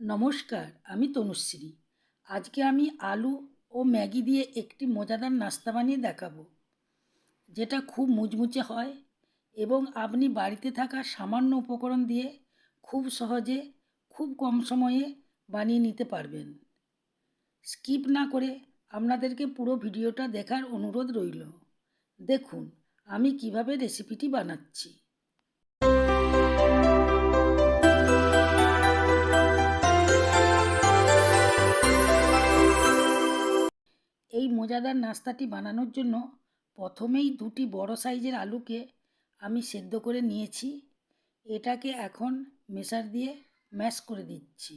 নমস্কার, আমি তনুশ্রী। আজকে আমি আলু ও ম্যাগি দিয়ে একটি মজাদার নাস্তা বানিয়ে দেখাবো, যেটা খুব মুচমুচে হয় এবং আপনি বাড়িতে থাকা সামান্য উপকরণ দিয়ে খুব সহজে, খুব কম সময়ে বানিয়ে নিতে পারবেন। স্কিপ না করে আপনাদেরকে পুরো ভিডিওটা দেখার অনুরোধ রইল। দেখুন, আমি কীভাবে রেসিপিটি বানাচ্ছি। এই মজাদার নাস্তাটি বানানোর জন্য প্রথমেই দুটি বড় সাইজের আলুকে আমি সেদ্ধ করে নিয়েছি। এটাকে এখন মেশার দিয়ে ম্যাশ করে দিচ্ছি।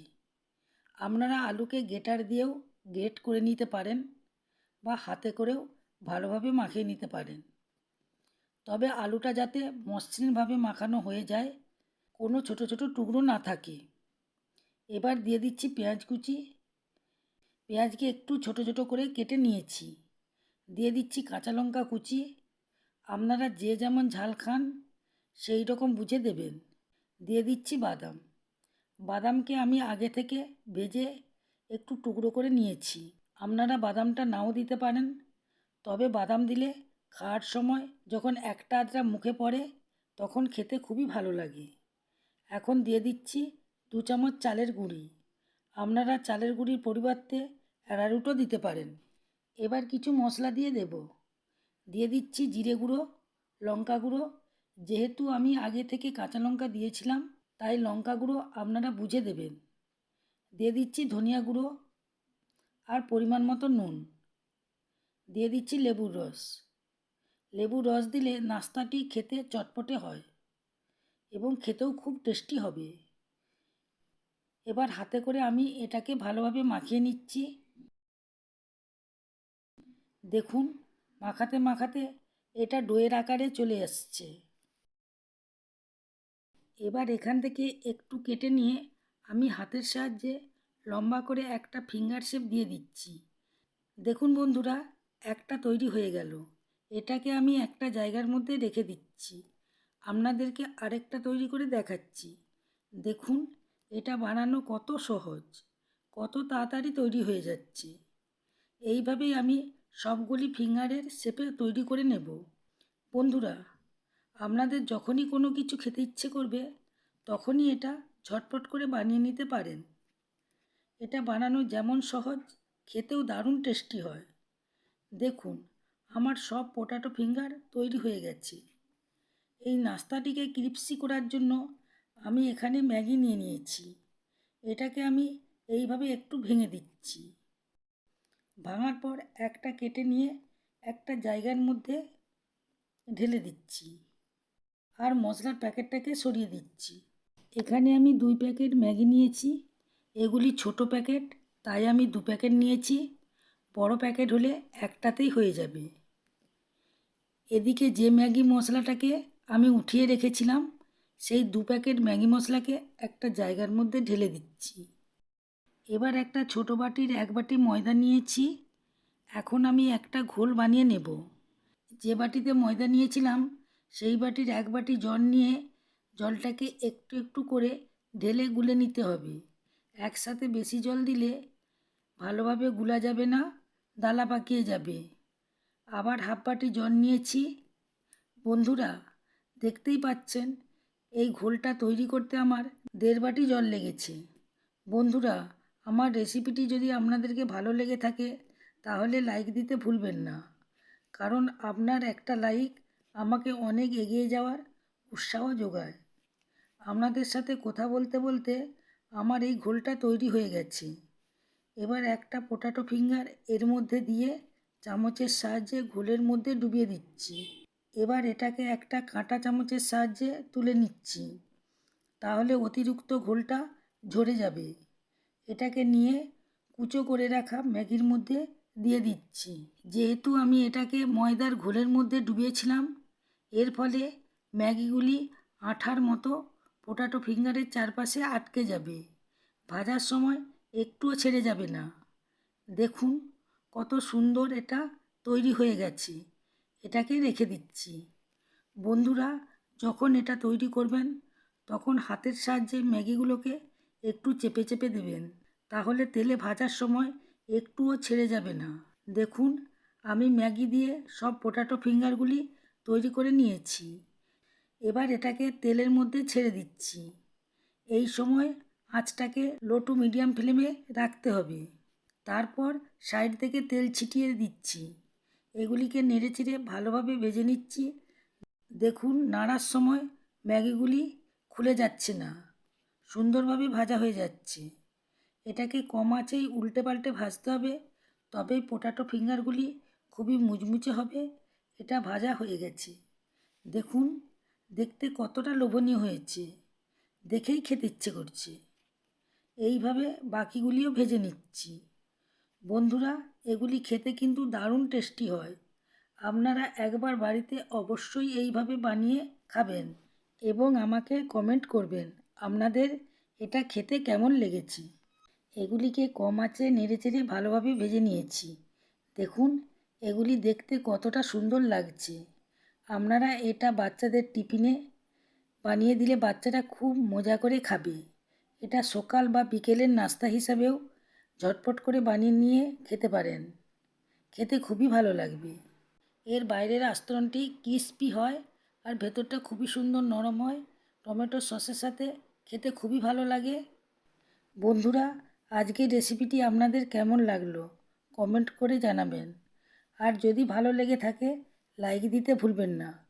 আপনারা আলুকে গেটার দিয়েও গ্রেট করে নিতে পারেন বা হাতে করেও ভালোভাবে মাখিয়ে নিতে পারেন। তবে আলুটা যাতে মসৃণভাবে মাখানো হয়ে যায়, কোনো ছোট ছোট টুকরো না থাকে। এবার দিয়ে দিচ্ছি পেঁয়াজ কুচি পেঁয়াজকে একটু ছোট ছোট করে কেটে নিয়েছি। দিয়ে দিচ্ছি কাঁচা লঙ্কা কুচি। আপনারা যে যেমন ঝাল খান, সেই রকম বুঝে দেবেন। দিয়ে দিচ্ছি বাদাম। বাদামকে আমি আগে থেকে ভেজে একটু টুকরো করে নিয়েছি। আপনারা বাদামটা নাও দিতে পারেন। তবে বাদাম দিলে খাওয়ার সময় যখন একটা আধটা মুখে পড়ে, তখন খেতে খুবই ভালো লাগে। এখন দিয়ে দিচ্ছি দু চামচ চালের গুঁড়ি। আপনারা চালের গুঁড়ির পরিবর্তে অ্যারারুটও দিতে পারেন। এবার কিছু মশলা দিয়ে দেব। দিয়ে দিচ্ছি জিরে গুঁড়ো, লঙ্কা গুঁড়ো। যেহেতু আমি আগে থেকে কাঁচা লঙ্কা দিয়েছিলাম, তাই লঙ্কা গুঁড়ো আপনারা বুঝে দেবেন। দিয়ে দিচ্ছি ধনিয়া গুঁড়ো আর পরিমাণ মতো নুন। দিয়ে দিচ্ছি লেবুর রস। লেবুর রস দিলে নাস্তাটি খেতে চটপটে হয় এবং খেতেও খুব টেস্টি হবে। এবার হাতে করে আমি এটাকে ভালোভাবে মাখিয়ে নিচ্ছি। দেখুন, মাখাতে মাখাতে এটা ডোয়ের আকারে চলে আসছে এবার এখান থেকে একটু কেটে নিয়ে আমি হাতের সাহায্যে লম্বা করে একটা ফিঙ্গার শেপ দিয়ে দিচ্ছি। দেখুন বন্ধুরা, একটা তৈরি হয়ে গেল। এটাকে আমি একটা জায়গার মধ্যে রেখে দিচ্ছি। আপনাদেরকে আরেকটা তৈরি করে দেখাচ্ছি। দেখুন এটা বানানো কত সহজ, কত তাড়াতাড়ি তৈরি হয়ে যাচ্ছে। এইভাবেই আমি সবগুলি ফিঙ্গারের শেপে তৈরি করে নেব। বন্ধুরা, আপনাদের যখনই কোনো কিছু খেতে ইচ্ছে করবে, তখনই এটা ঝটপট করে বানিয়ে নিতে পারেন। এটা বানানো যেমন সহজ, খেতেও দারুণ টেস্টি হয়। দেখুন, আমার সব পোটাটো ফিঙ্গার তৈরি হয়ে গেছে। এই নাস্তাটিকে ক্রিপসি করার জন্য আমি এখানে ম্যাগি নিয়ে নিয়েছি। এটাকে আমি এইভাবে একটু ভেঙে দিচ্ছি। ভাঙার পর একটা কেটে নিয়ে একটা জায়গার মধ্যে ঢেলে দিচ্ছি। আর মশলার প্যাকেটটাকে সরিয়ে দিচ্ছি। এখানে আমি দুই প্যাকেট ম্যাগি নিয়েছি। এগুলি ছোট প্যাকেট, তাই আমি দু প্যাকেট নিয়েছি। বড় প্যাকেট হলে একটাতেই হয়ে যাবে। এদিকে যে ম্যাগি মশলাটাকে আমি উঠিয়ে রেখেছিলাম সেই দু প্যাকেট ম্যাগি মশলাকে একটা জায়গার মধ্যে ঢেলে দিচ্ছি। এবার একটা ছোট বাটির এক বাটি ময়দা নিয়েছি। এখন আমি একটা ঘোল বানিয়ে নেব। যে বাটিতে ময়দা নিয়েছিলাম, সেই বাটির এক বাটি জল নিয়ে জলটাকে একটু একটু করে ঢেলে গুলে নিতে হবে। একসাথে বেশি জল দিলে ভালোভাবে গুলা যাবে না, দালা পাকিয়ে যাবে। আবার হাফ বাটি জল নিয়েছি। বন্ধুরা, দেখতেই পাচ্ছেন এই ঘোলটা তৈরি করতে আমার দেড় বাটি জল লেগেছে। বন্ধুরা, আমার রেসিপিটি যদি আপনাদেরকে ভালো লেগে থাকে, তাহলে লাইক দিতে ভুলবেন না। কারণ আপনার একটা লাইক আমাকে অনেক এগিয়ে যাওয়ার উৎসাহ যোগায়। আপনাদের সাথে কথা বলতে বলতে আমার এই ঘোলটা তৈরি হয়ে গেছে। এবার একটা পোটাটো ফিঙ্গার এর মধ্যে দিয়ে চামচের সাহায্যে ঘোলের মধ্যে ডুবিয়ে দিচ্ছি। এবার এটাকে একটা কাঁটা চামচের সাহায্যে তুলে নিচ্ছি। তাহলে অতিরিক্ত ঘোলটা ঝরে যাবে। এটাকে নিয়ে কুচো করে রাখা ম্যাগির মধ্যে দিয়ে দিচ্ছি। যেহেতু আমি এটাকে ময়দার ঘোলের মধ্যে ডুবিয়েছিলাম, এর ফলে ম্যাগিগুলি আঠার মতো পোটাটো ফিঙ্গারের চারপাশে আটকে যাবে। ভাজার সময় একটুও ছেড়ে যাবে না। দেখুন কত সুন্দর এটা তৈরি হয়ে গেছে। এটাকে রেখে দিচ্ছি। বন্ধুরা, যখন এটা তৈরি করবেন, তখন হাতের সাহায্যে ম্যাগিগুলোকে একটু চেপে চেপে দেবেন। তাহলে তেলে ভাজার সময় একটুও ছেড়ে যাবে না। দেখুন, আমি ম্যাগি দিয়ে সব পোটাটো ফিঙ্গারগুলি তৈরি করে নিয়েছি। এবার এটাকে তেলের মধ্যে ছেড়ে দিচ্ছি। এই সময় আঁচটাকে লো টু মিডিয়াম ফ্লেমে রাখতে হবে। তারপর সাইড থেকে তেল ছিটিয়ে দিচ্ছি। এগুলিকে নেড়ে চেড়ে ভালোভাবে ভেজে নিচ্ছি। দেখুন, নাড়ার সময় ম্যাগিগুলি খুলে যাচ্ছে না। সুন্দরভাবে ভাজা হয়ে যাচ্ছে। এটাকে কম আঁচেই উল্টে পাল্টে ভাজতে হবে তবেই পোটাটো ফিঙ্গারগুলি খুবই মুচমুচে হবে। এটা ভাজা হয়ে গেছে। দেখুন, দেখতে কতটা লোভনীয় হয়েছে। দেখেই খেতে ইচ্ছে করছে। এইভাবে বাকিগুলিও ভেজে নিচ্ছি। বন্ধুরা এগুলি খেতে কিন্তু দারুণ টেস্টি হয়। আপনারা একবার বাড়িতে অবশ্যই এইভাবে বানিয়ে খাবেন এবং আমাকে কমেন্ট করবেন, আপনাদের এটা খেতে কেমন লেগেছে? এগুলিকে কম আঁচে নেড়ে চেড়ে ভালোভাবে ভেজে নিয়েছি। দেখুন, এগুলি দেখতে কতটা সুন্দর লাগছে। আপনারা এটা বাচ্চাদের টিফিনে বানিয়ে দিলে বাচ্চারা খুব মজা করে খাবে। এটা সকাল বা বিকেলের নাস্তা হিসাবেও ঝটপট করে বানিয়ে নিয়ে খেতে পারেন। খেতে খুবই ভালো লাগবে। এর বাইরের আস্তরণটি ক্রিস্পি হয় আর ভেতরটা খুবই সুন্দর নরম হয়। টমেটো সসের সাথে খেতে খুবই ভালো লাগে। বন্ধুরা, আজকের রেসিপিটি আপনাদের কেমন লাগল? কমেন্ট করে জানাবেন। আর যদি ভালো লেগে থাকে, লাইক দিতে ভুলবেন না।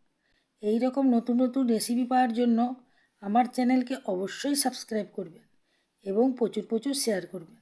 এই রকম নতুন নতুন রেসিপি পাওয়ার জন্য আমার চ্যানেলকে অবশ্যই সাবস্ক্রাইব করবেন এবং প্রচুর প্রচুর শেয়ার করবেন।